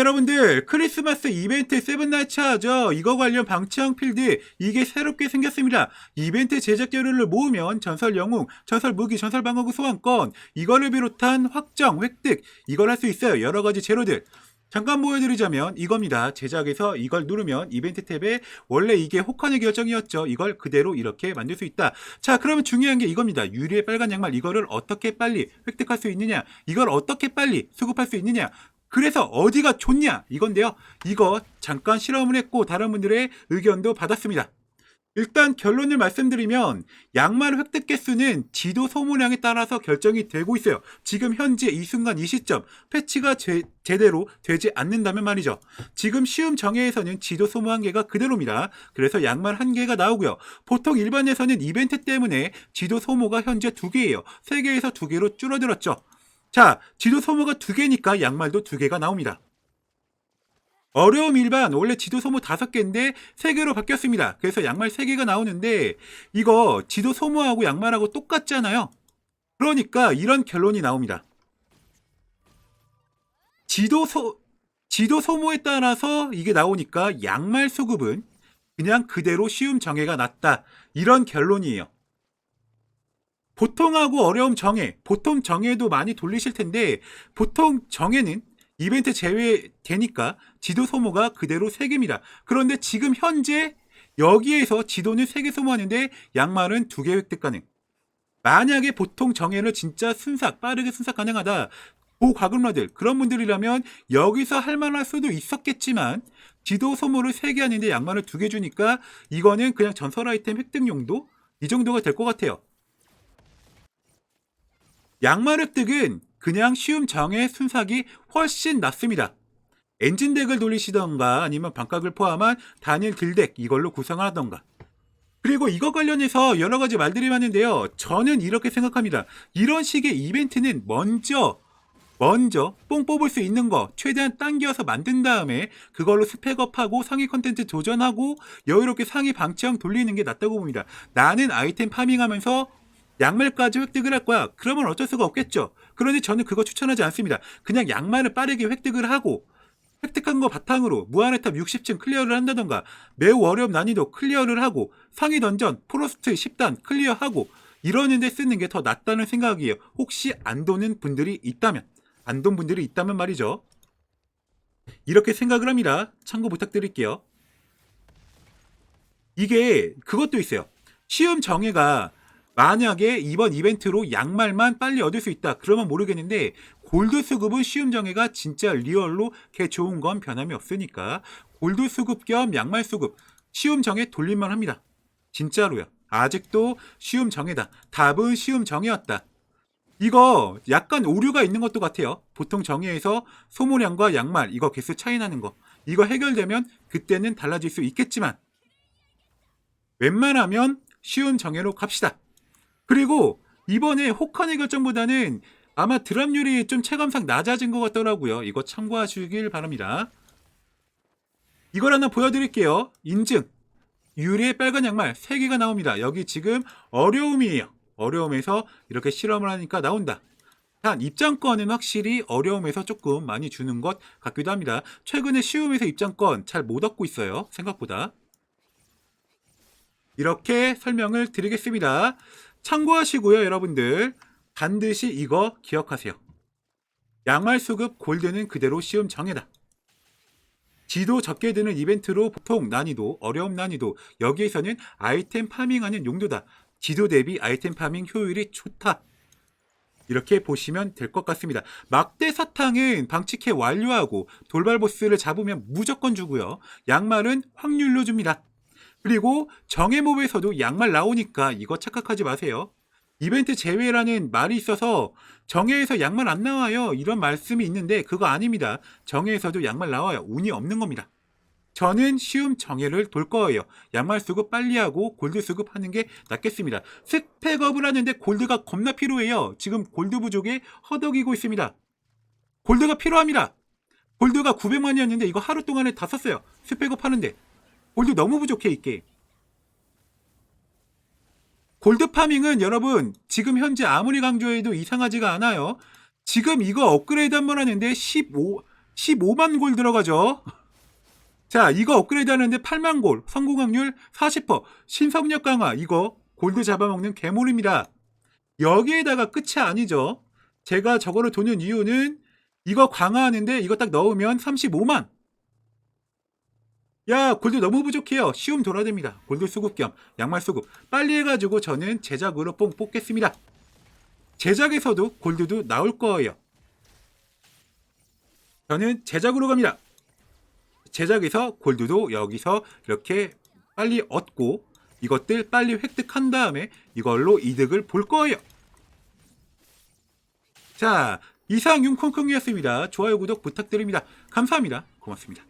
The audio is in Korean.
여러분들 크리스마스 이벤트 세븐나이츠 하죠? 이거 관련 방치형 필드 이게 새롭게 생겼습니다. 이벤트 제작료를 모으면 전설 영웅 전설 무기 전설 방어구 소환권 이거를 비롯한 확정 획득 이걸 할 수 있어요. 여러 가지 재료들. 잠깐 보여드리자면 이겁니다. 제작에서 이걸 누르면 이벤트 탭에 원래 이게 호칸의 결정이었죠. 이걸 그대로 이렇게 만들 수 있다. 자 그러면 중요한 게 이겁니다. 유리의 빨간 양말 이거를 어떻게 빨리 획득할 수 있느냐? 이걸 어떻게 빨리 수급할 수 있느냐 그래서 어디가 좋냐 이건데요. 이거 잠깐 실험을 했고 다른 분들의 의견도 받았습니다. 일단 결론을 말씀드리면 양말 획득 개수는 지도 소모량에 따라서 결정이 되고 있어요. 지금 현재 이 순간 이 시점 패치가 제, 제대로 되지 않는다면 말이죠. 지금 시험 정예에서는 지도 소모 한 개가 그대로입니다. 그래서 양말 한 개가 나오고요. 보통 일반에서는 이벤트 때문에 지도 소모가 현재 두 개예요. 세 개에서 두 개로 줄어들었죠. 자, 지도 소모가 두 개니까 양말도 두 개가 나옵니다. 어려움 일반 원래 지도 소모 다섯 개인데 세 개로 바뀌었습니다. 그래서 양말 세 개가 나오는데 이거 지도 소모하고 양말하고 똑같잖아요. 그러니까 이런 결론이 나옵니다. 지도 소 지도 소모에 따라서 이게 나오니까 양말 수급은 그냥 그대로 쉬움 정예가 낮다. 이런 결론이에요. 보통하고 어려움 정예, 보통 정예도 많이 돌리실 텐데 보통 정예는 이벤트 제외되니까 지도 소모가 그대로 3개입니다. 그런데 지금 현재 여기에서 지도는 3개 소모하는데 양말은 2개 획득 가능. 만약에 보통 정예를 진짜 순삭, 빠르게 순삭 가능하다. 고과금러들 그런 분들이라면 여기서 할 만할 수도 있었겠지만 지도 소모를 3개 하는데 양말을 2개 주니까 이거는 그냥 전설 아이템 획득 용도 이 정도가 될 것 같아요. 양말 획득은 그냥 쉬움 정의 순삭이 훨씬 낫습니다. 엔진 덱을 돌리시던가 아니면 반각을 포함한 단일 딜덱 이걸로 구성을 하던가. 그리고 이거 관련해서 여러 가지 말들이 많은데요. 저는 이렇게 생각합니다. 이런 식의 이벤트는 먼저 먼저 뽕 뽑을 수 있는 거 최대한 당겨서 만든 다음에 그걸로 스펙업하고 상위 컨텐츠 도전하고 여유롭게 상위 방치형 돌리는 게 낫다고 봅니다. 나는 아이템 파밍하면서 양말까지 획득을 할 거야. 그러면 어쩔 수가 없겠죠. 그런데 저는 그거 추천하지 않습니다. 그냥 양말을 빠르게 획득을 하고 획득한 거 바탕으로 무한의 탑 60층 클리어를 한다던가 매우 어려운 난이도 클리어를 하고 상위 던전 프로스트 10단 클리어하고 이러는데 쓰는 게 더 낫다는 생각이에요. 혹시 안 도는 분들이 있다면 안 돈 분들이 있다면 말이죠. 이렇게 생각을 합니다. 참고 부탁드릴게요. 이게 그것도 있어요. 시험 정예가 만약에 이번 이벤트로 양말만 빨리 얻을 수 있다. 그러면 모르겠는데 골드 수급은 시험 정예가 진짜 리얼로 개 좋은 건 변함이 없으니까 골드 수급 겸 양말 수급 시험 정예 돌릴만 합니다. 진짜로요. 아직도 시험 정예다. 답은 시험 정예였다. 이거 약간 오류가 있는 것도 같아요. 보통 정예에서 소모량과 양말 이거 개수 차이 나는 거 이거 해결되면 그때는 달라질 수 있겠지만 웬만하면 쉬운 정예로 갑시다. 그리고 이번에 호칸의 결정보다는 아마 드랍률이 좀 체감상 낮아진 것 같더라고요. 이거 참고하시길 바랍니다. 이걸 하나 보여드릴게요. 인증. 유리의 빨간 양말 3개가 나옵니다. 여기 지금 어려움이에요. 어려움에서 이렇게 실험을 하니까 나온다. 단 입장권은 확실히 어려움에서 조금 많이 주는 것 같기도 합니다. 최근에 쉬움에서 입장권 잘 못 얻고 있어요. 생각보다. 이렇게 설명을 드리겠습니다. 참고하시고요, 여러분들. 반드시 이거 기억하세요. 양말 수급 골드는 그대로 시험 정해다. 지도 적게 드는 이벤트로 보통 난이도, 어려움 난이도, 여기에서는 아이템 파밍하는 용도다. 지도 대비 아이템 파밍 효율이 좋다. 이렇게 보시면 될 것 같습니다. 막대 사탕은 방치캐 완료하고 돌발 보스를 잡으면 무조건 주고요. 양말은 확률로 줍니다. 그리고 정해몹에서도 양말 나오니까 이거 착각하지 마세요. 이벤트 제외라는 말이 있어서 정해에서 양말 안 나와요. 이런 말씀이 있는데 그거 아닙니다. 정해에서도 양말 나와요. 운이 없는 겁니다. 저는 쉬움 정해를 돌 거예요. 양말 수급 빨리 하고 골드 수급하는 게 낫겠습니다. 스펙업을 하는데 골드가 겁나 필요해요. 지금 골드 부족에 허덕이고 있습니다. 골드가 필요합니다. 골드가 900만이었는데 이거 하루 동안에 다 썼어요. 스펙업 하는데. 골드 너무 부족해 이 게임. 골드 파밍은 여러분 지금 현재 아무리 강조해도 이상하지가 않아요. 지금 이거 업그레이드 한 번 하는데 15 15만 골 들어가죠. 자, 이거 업그레이드 하는데 8만 골, 성공 확률 40%, 신성력 강화, 이거 골드 잡아먹는 괴물입니다. 여기에다가 끝이 아니죠. 제가 저거를 도는 이유는 이거 강화하는데 이거 딱 넣으면 35만. 야, 골드 너무 부족해요. 쉬움 돌아됩니다. 골드 수급 겸 양말 수급. 빨리 해가지고 저는 제작으로 뽕 뽑겠습니다. 제작에서도 골드도 나올 거예요. 저는 제작으로 갑니다. 제작에서 골드도 여기서 이렇게 빨리 얻고 이것들 빨리 획득한 다음에 이걸로 이득을 볼 거예요. 자, 이상 융콩콩이었습니다. 좋아요, 구독 부탁드립니다. 감사합니다. 고맙습니다.